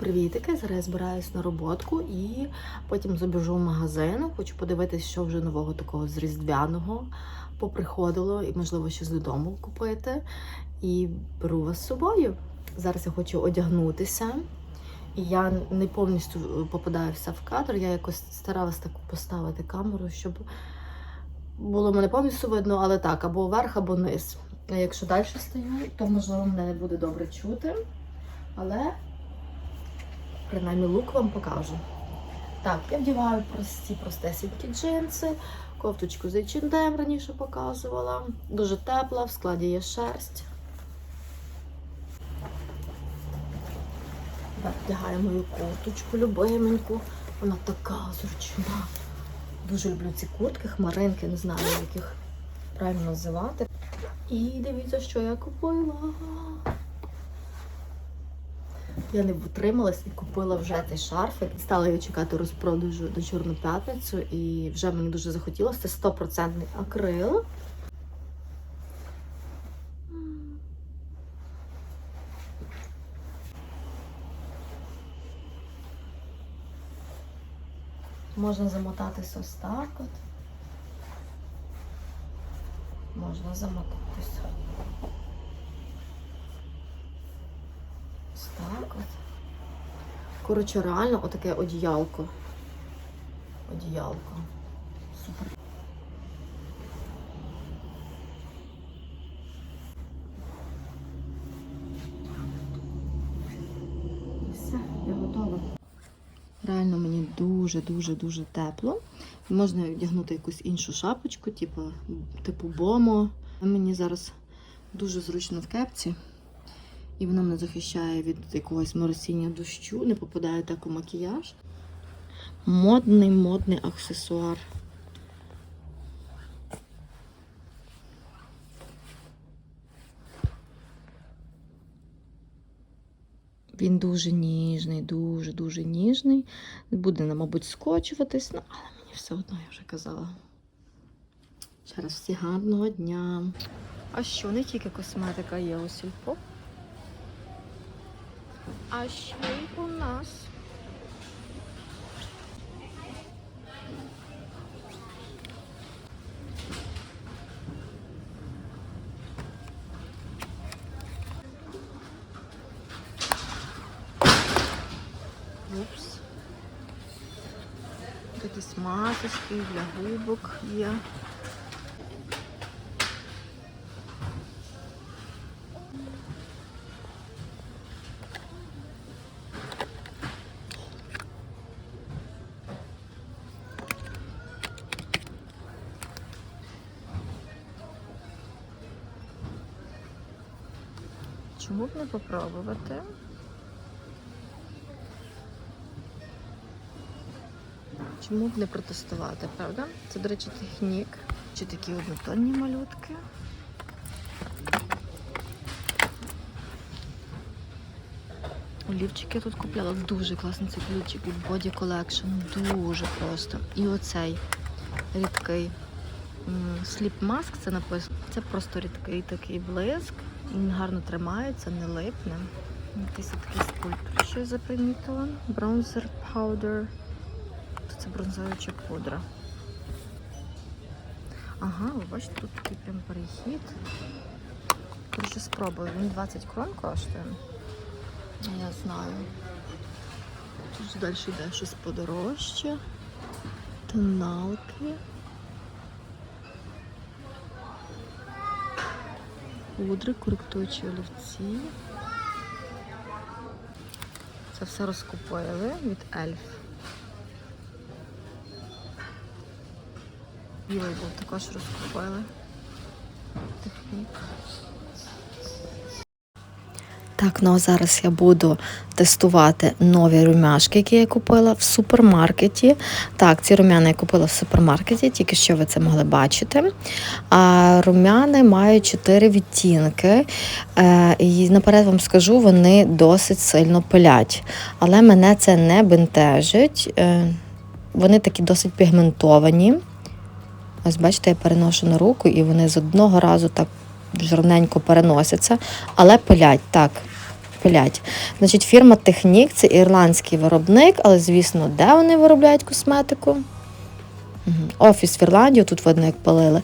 привітики! Зараз збираюсь на роботку і потім забіжу в магазин. Хочу подивитися, що вже нового такого з різдвяного поприходило, і можливо щось додому купити. І беру вас з собою. Зараз я хочу одягнутися. І я не повністю попадаю вся в кадр. Я якось старалася так поставити камеру, щоб було мене повністю видно, але так, або вверх, або низ. А якщо далі стою, то можливо мене не буде добре чути. Але принаймні лук вам покажу. Так, я вдіваю прості простесенькі джинси, кофточку з H&M раніше показувала. Дуже тепла, в складі є шерсть. Так, вдягаю мою курточку любименьку. Вона така зручна. Дуже люблю ці куртки, хмаринки, не знаю, як їх правильно називати. І дивіться, що я купила. Я не витрималась і купила вже цей шарфик. Стала його чекати розпродажу до Чорну п'ятницю, і вже мені дуже захотілося. Це 100% акрил. Можна замотатись ось так от. Можна замотатися. Ось так от. Коротше, реально отаке одіялко. Одіялко. Супер. Все, я готова. Реально мені дуже-дуже-дуже тепло. Можна вдягнути якусь іншу шапочку, типу, типу бомо. Мені зараз дуже зручно в кепці. І вона мене захищає від якогось моросіння дощу, не попадає так у макіяж. Модний, модний аксесуар. Він дуже ніжний, дуже-дуже ніжний. Буде, мабуть, скочуватись, ну, але мені все одно, я вже казала. Ще раз всі гарного дня. А що, не тільки косметика є у сільпо? А ще й у нас. Упс. Смазочки для губок є. Попробувати? Чому б не протестувати, правда? Це, до речі, технік. Чи такі однотонні малютки. Олівчики я тут купляла. Дуже класний цей ключик від Body Collection. Дуже просто. І оцей рідкий сліп маск, це написано. Це просто рідкий такий блиск. Він гарно тримається, не липне. Якийсь такий скульптор. Що я запримітила? Bronzer powder. Це бронзуюча пудра. Ага, ви бачите, тут такий прям перехід. Коротше, спробую. Він 20 крон коштує. Я знаю. Тут далі йде щось подорожче. Тоналки. Пудри, коректуючі олівці. Це все розкупили від Ельф. Білий був також розкупили. Технік. Так, ну а зараз я буду тестувати нові румяшки, які я купила в супермаркеті. Так, ці румяни я купила в супермаркеті, тільки що ви це могли бачити. А румяни мають 4 відтінки. Е, І наперед вам скажу, вони досить сильно пилять. Але мене це не бентежить. Е, Вони такі досить пігментовані. Ось бачите, я переношу на руку, і вони з одного разу так жирненько переносяться, але пилять так. Пилять. Значить, фірма Технік це ірландський виробник, але звісно, де вони виробляють косметику? Офіс в Ірландії, тут видно, як палили,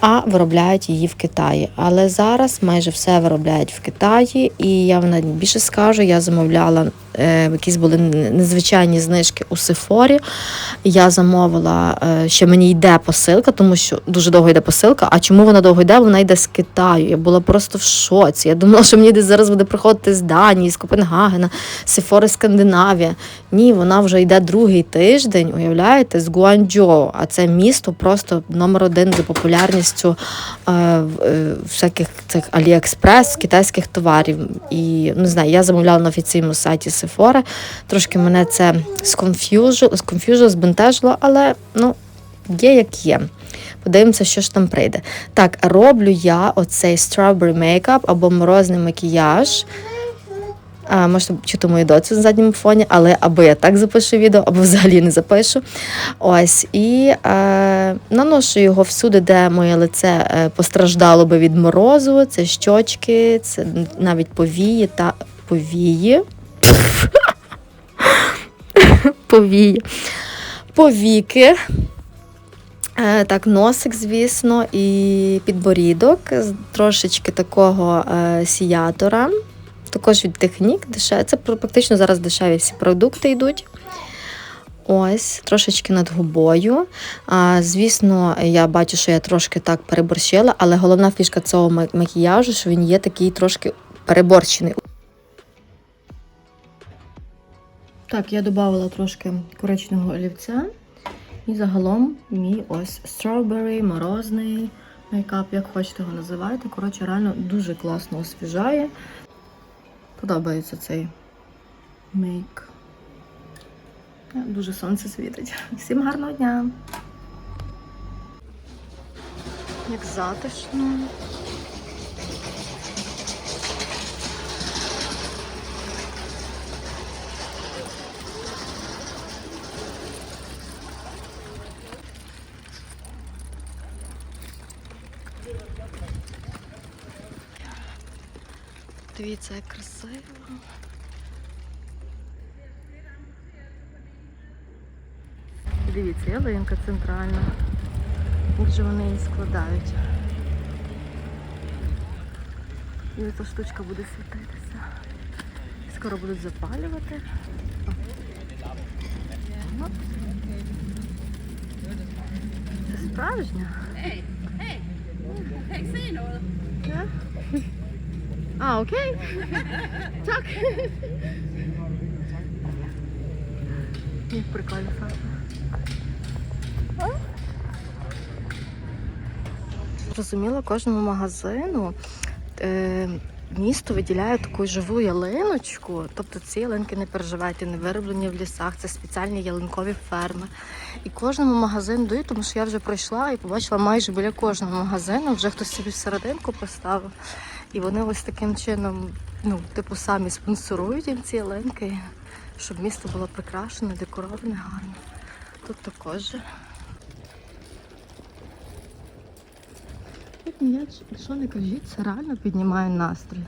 а виробляють її в Китаї. Але зараз майже все виробляють в Китаї, і я вам більше скажу, я замовляла якісь були незвичайні знижки у Сефорі. Я замовила, е, що мені йде посилка, тому що дуже довго йде посилка. А чому вона довго йде? Вона йде з Китаю. Я була просто в шоці. Я думала, що мені десь зараз буде приходити з Данії, з Копенгагена, Сефори Скандинавія. Ні, вона вже йде другий тиждень, уявляєте, з Гуанчжоу. А це місто просто номер один за популярністю е, е, всяких цих Аліекспрес, китайських товарів. І не знаю, я замовляла на офіційному сайті Sephora. Трошки мене це сконф'южило, сконф'южило, збентежило, але ну, є як є. Подивимося, що ж там прийде. Так, роблю я оцей strawberry makeup або морозний макіяж. А, можете чути мою доцю на задньому фоні, але або я так запишу відео, або взагалі не запишу. Ось, і е, наношу його всюди, де моє лице е, постраждало би від морозу. Це щочки, це навіть повії та повії. Повії. Повіки. Е, Так, носик, звісно, і підборідок, трошечки такого е, сіятора. Також від технік. Дешев... Це практично зараз дешеві всі продукти йдуть. Ось, трошечки над губою. А, звісно, я бачу, що я трошки так переборщила, але головна фішка цього макіяжу, що він є такий трошки переборщений. Так, я додала трошки коричневого олівця. І загалом мій ось strawberry, морозний мейкап, як хочете його називайте. Коротше, реально дуже класно освіжає. Подобається цей мейк. Е, Дуже сонце світить. Всім гарного дня! Як затишно. Дивіться, як красиво. Дивіться, ялинка центральна. Як же вони її складають. І ця штучка буде світитися. Скоро будуть запалювати. Це О. Ага. Це справжня. Так? А, окей. Так. Як прикольно. Зрозуміло, кожному магазину е, місто виділяє таку живу ялиночку. Тобто ці ялинки не переживайте, не вироблені в лісах, це спеціальні ялинкові ферми. І кожному магазину дають, тому що я вже пройшла і побачила майже біля кожного магазину, вже хтось собі серединку поставив. І вони ось таким чином, ну, типу, самі спонсорують їм ці ялинки, щоб місто було прикрашене, декороване, гарно. Тут також. Ні, що не кажіть, це реально піднімає настрій.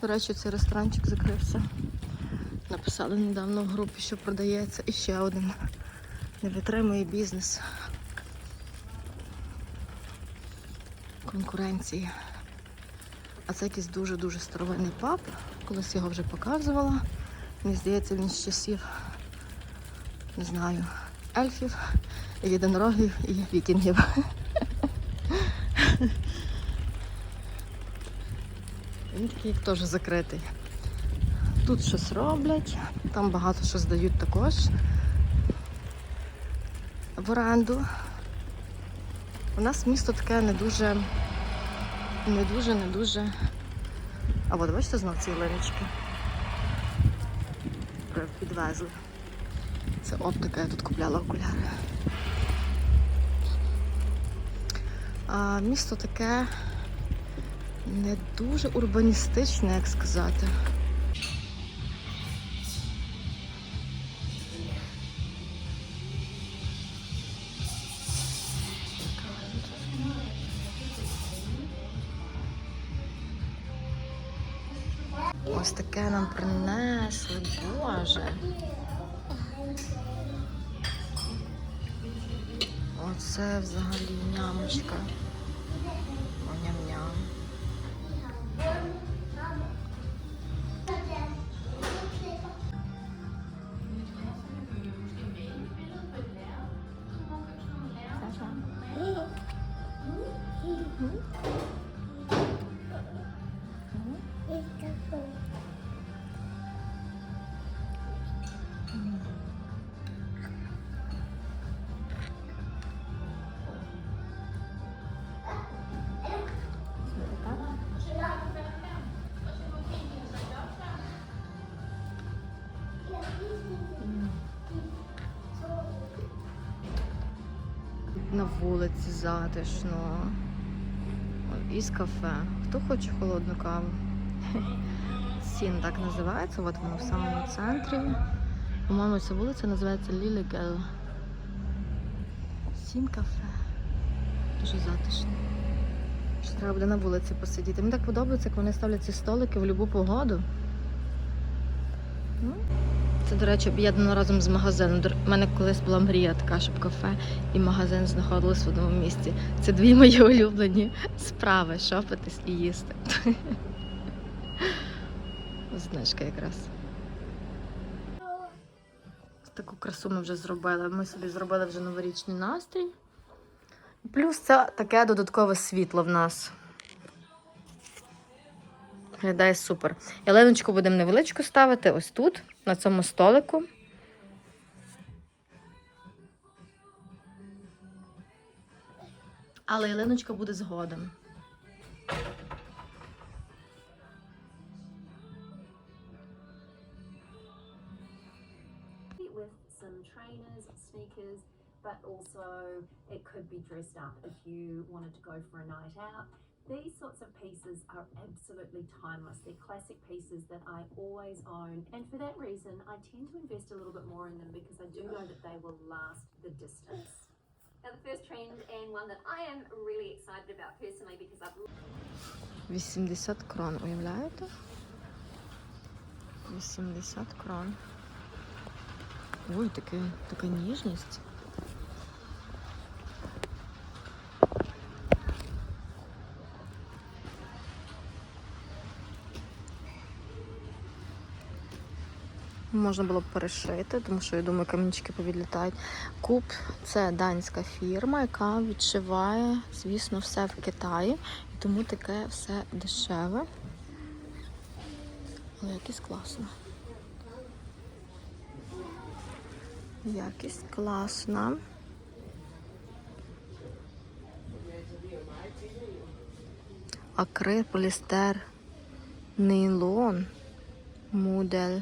До речі, цей ресторанчик закрився. Написали недавно в групі, що продається і ще один. Не витримує бізнес. Конкуренції. А це якийсь дуже-дуже старовинний паб. Колись його вже показувала. Мені здається, він з часів, не знаю, ельфів, єдинорогів і вікінгів. Він такий теж закритий. Тут щось роблять, там багато що здають також в оренду. У нас місто таке не дуже, не дуже, не дуже. А от бачите знов ці линички. Підвезли. Це оптика, я тут купляла окуляри. А Місто таке не дуже урбаністичне, як сказати. Ось таке нам принесли, боже. Оце взагалі нямочка. На вулиці затишно. Із кафе. Хто хоче холодну каву? Сін так називається, от воно в самому центрі. По-моєму, ця вулиця називається Лілігел. Сін кафе. Дуже затишно. Ще треба буде на вулиці посидіти. Мені так подобається, як вони ставлять ці столики в будь-яку погоду. Ну, Це, до речі, об'єднано разом з магазином. У мене колись була мрія така, щоб кафе і магазин знаходились в одному місці. Це дві мої улюблені справи шопитись і їсти. Знижка якраз. Таку красу ми вже зробили. Ми собі зробили вже новорічний настрій. Плюс це таке додаткове світло в нас. Виглядає супер. Ялиночку будемо невеличку ставити ось тут, на цьому столику. Але ялиночка буде згодом. but also it could be dressed up if you wanted to go for a night out. These sorts of pieces are absolutely timeless. They're classic pieces that I always own, and for that reason, I tend to invest a little bit more in them because I do know that they will last the distance. Now, the first trend, and one that I am really excited about personally because I've 80 крон, уявляєте? 80 крон. Ой, таке, така ніжність. Можна було б перешити, тому що я думаю, камінчики повідлітають. Куб це данська фірма, яка відшиває, звісно, все в Китаї. І тому таке все дешеве. Але якість класна. Якість класна. Акрил, полістер, нейлон, мудель.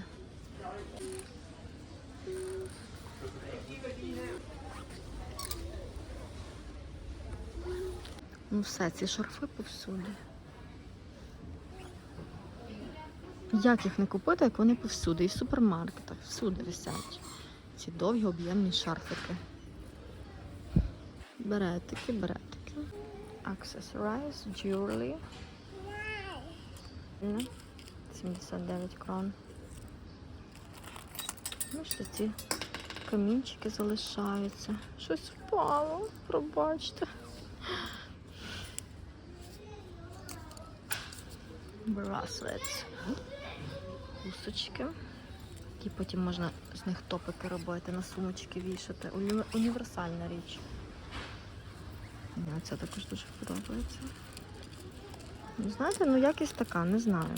Ну все, ці шарфи повсюди. Як їх не купити, як вони повсюди? І в супермаркетах, всюди висять. Ці довгі об'ємні шарфики. Беретики, беретики. Accessorize, jewelry. Ну, 79 крон. Ну, що ці камінчики залишаються. Щось впало, пробачте. Bracelets. Хусточки. І потім можна з них топики робити, на сумочки вішати. Уні- Універсальна річ. Мені це також дуже подобається. Ну, знаєте, ну якість така, не знаю.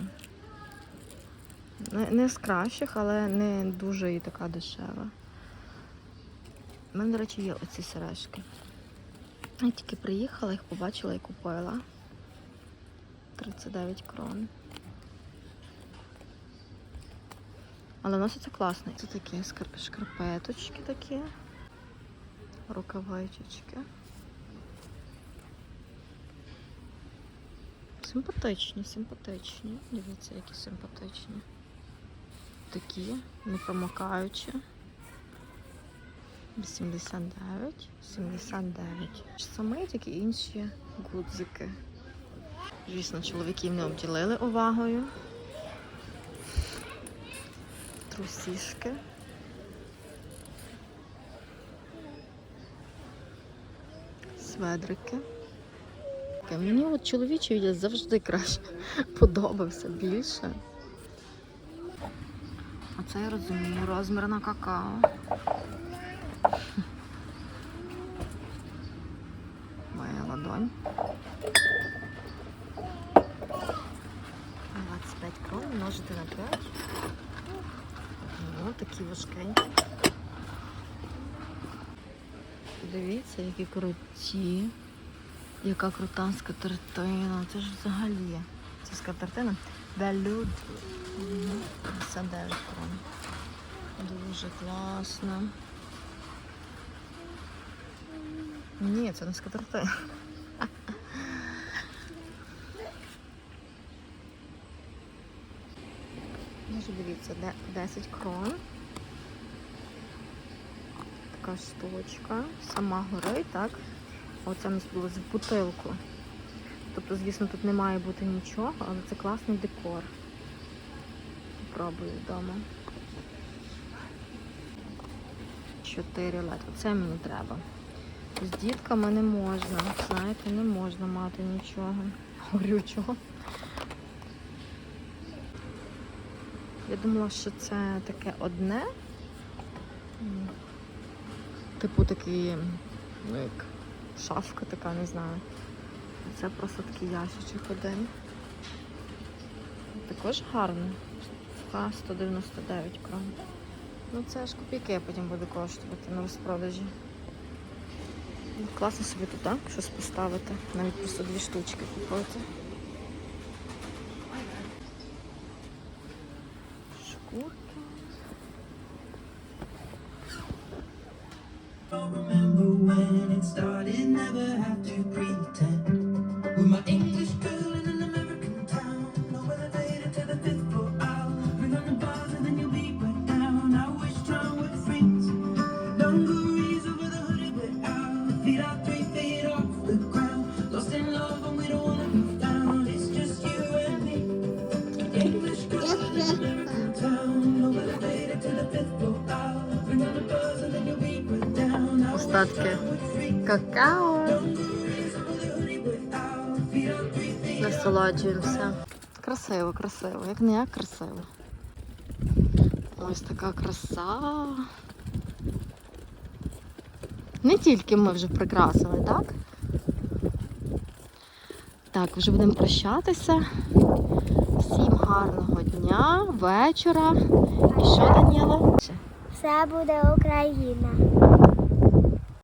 Не, не з кращих, але не дуже і така дешева. У мене, до речі, є оці сережки. Я тільки приїхала, їх побачила і купила. 39 крон. Але носиться класно. Це такі шкарпеточки такі. Рукавичечки. Симпатичні, симпатичні. Дивіться, які симпатичні. Такі, не промокаючі. 89, 79. Саме такі інші гудзики. Звісно, чоловіків не обділили увагою. трусішки. Сведрики. Мені от чоловічий одяг завжди краще подобався більше. Оце я розумію, розмір на какао. Моя ладонь. 25 крон множити на 5. О, такі важкенькі. Дивіться, які круті. Яка крута скатертина. Це ж взагалі. Це скатертина. Белюд. 59 крон. Дуже класно. Ні, це не скатертина. Може, дивіться, де- 10 крон. Така штучка. Сама горить, так? Оце у нас було з бутилку. Тобто, звісно, тут не має бути нічого, але це класний декор. Попробую вдома. 4 лет. Оце мені треба. З дітками не можна. Знаєте, не можна мати нічого горючого. Я думала, що це таке одне. Типу такий, ну як шафка така, не знаю. Це просто такий ящичок один. Також гарно. Ка 199 крон. Ну це ж копійки потім буде коштувати на розпродажі. Ну, Класно собі тут, так? Щось поставити. Навіть просто дві штучки купити. Шкурки. When it started, never have to pretend. Остатки какао. Насолоджуємося. Красиво, красиво. Як не як красиво. Ось така краса. Не тільки ми вже прикрасили, так? Так, вже будемо прощатися. Всім гарного дня, вечора. І що, Даніела? Все буде Україна.